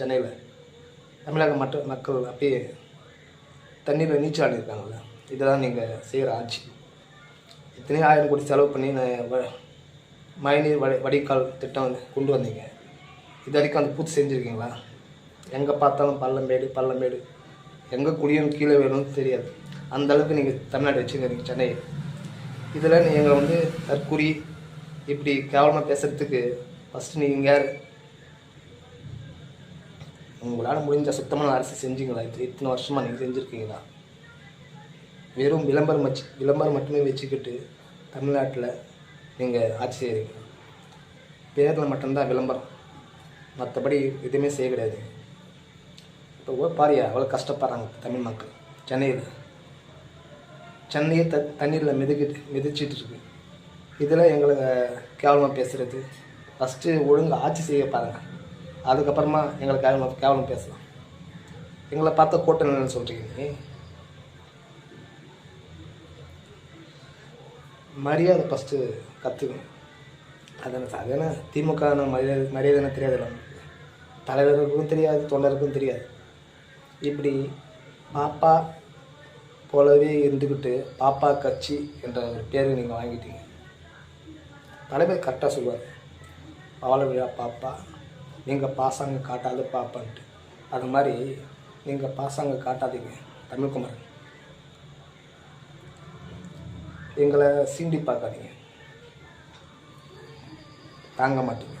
சென்னையில் தமிழக மற்ற மக்கள் அப்படியே தண்ணீரில் நீச்சல் ஆடிருக்காங்கல்ல இதெல்லாம் நீங்கள் செய்கிற ஆட்சி. இத்தனையும் ஆயிரம் கோடி செலவு பண்ணி நான் வ- மழைநீர் வடி வடிகால் திட்டம் வந்து கொண்டு வந்தீங்க. இது வரைக்கும் அந்த பூர்த்தி செஞ்சுருக்கீங்களா? எங்கே பார்த்தாலும் பள்ளமேடு பள்ளமேடு எங்கே குடியும் கீழே வேணும்னு தெரியாது. அந்த அளவுக்கு நீங்கள் தமிழ்நாடு வச்சுக்கிறீங்க சென்னை. இதில் நீங்கள் வந்து தற்கூரி இப்படி கேவலமாக பேசுகிறதுக்கு ஃபஸ்ட்டு நீங்கள் யார்? உங்களால் முடிஞ்ச சுத்தமான அரசு செஞ்சீங்களா? இது இத்தனை வருஷமாக நீங்கள் செஞ்சுருக்கீங்களா? வெறும் விளம்பரம் வச்சு விளம்பரம் மட்டுமே வச்சுக்கிட்டு தமிழ்நாட்டில் நீங்கள் ஆட்சி செய்கிறீங்க பேரில் மட்டும்தான் விளம்பரம். மற்றபடி எதுவுமே செய்ய கிடையாது. இப்போ பாரியா அவ்வளோ கஷ்டப்படுறாங்க தமிழ் மக்கள். சென்னையில். சென்னையை த தண்ணீரில் மிதக்கிட்டு மிதிச்சிட்டு இருக்கு. இதில் எங்களை கேவலமாக பேசுகிறது ஃபஸ்ட்டு ஒழுங்கு ஆட்சி செய்ய பாருங்கள் அதுக்கப்புறமா எங்களை கேவலம் கேவலம் பேசலாம். எங்களை பார்த்த கூட்டம் என்னன்னு சொல்கிறீங்க மரியாதை ஃபஸ்ட்டு கற்றுக்கணும் அதான என்ன திமுக மரியாதை மரியாதைன்னு தெரியாதுல்ல தலைவருக்கும் தெரியாது தொண்டருக்கும் தெரியாது. இப்படி பாப்பா போலவே இருந்துக்கிட்டு பாப்பா கட்சி என்ற ஒரு பேரை நீங்கள் வாங்கிட்டீங்க. தலைவர் கரெக்டாக சொல்லுவார். அவளை விழா பாப்பா. நீங்கள் பாசாங்க காட்டாது பார்ப்பேன்ட்டு அது மாதிரி நீங்கள் பாசாங்க காட்டாதீங்க தமிழ்குமரன். எங்களை சீண்டி பார்க்காதீங்க. தாங்க மாட்டீங்க.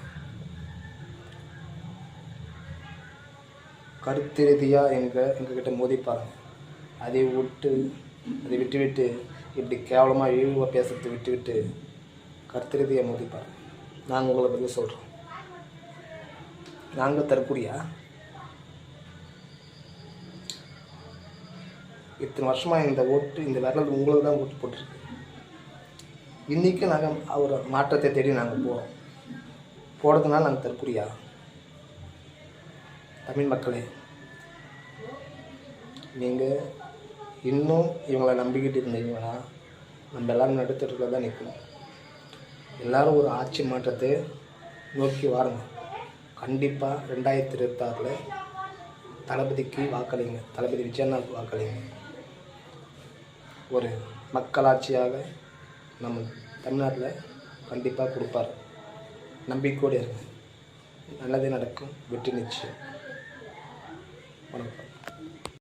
கருத்து ரீதியாக எங்கள் எங்ககிட்ட மோதி பாருங்க. அதை விட்டு அதை விட்டு விட்டு இப்படி கேவலமாக இழிவாக பேசுறதை விட்டு விட்டு கருத்து ரீதியாக மோதி பாருங்க. நாங்கள் உங்களை பற்றி சொல்கிறோம் நாங்கள் தற்கூரியா இத்தனை வருஷமாக இந்த ஓட்டு இந்த விரல் உங்களுக்கு தான் ஓட்டு போட்டிருக்கு. இன்றைக்கும் நாங்கள் ஒரு மாற்றத்தை தேடி நாங்கள் போகிறோம் போடுறதுனால நாங்கள் தற்கூடியா தமிழ் மக்களே நீங்கள் இன்னும் இவங்களை நம்பிக்கிட்டு இருந்தீங்கன்னா நம்ம எல்லாரும் நடுத்தரத்தில் தான் நிற்கணும் எல்லாரும் ஒரு ஆட்சி மாற்றத்தை நோக்கி வாருங்க. கண்டிப்பாக ரெண்டாயிரத்தி இருபத்தாறில் தளபதிக்கு வாக்களிங்க. தளபதி விஜயநாத் வாக்களிங்க. ஒரு மக்களாட்சியாக நம்ம தமிழ்நாட்டில் கண்டிப்பாக கொடுப்பார். நம்பிக்கையோடு இருங்க. நல்லது நடக்கும். வெற்றி நிச்சயம். வணக்கம்.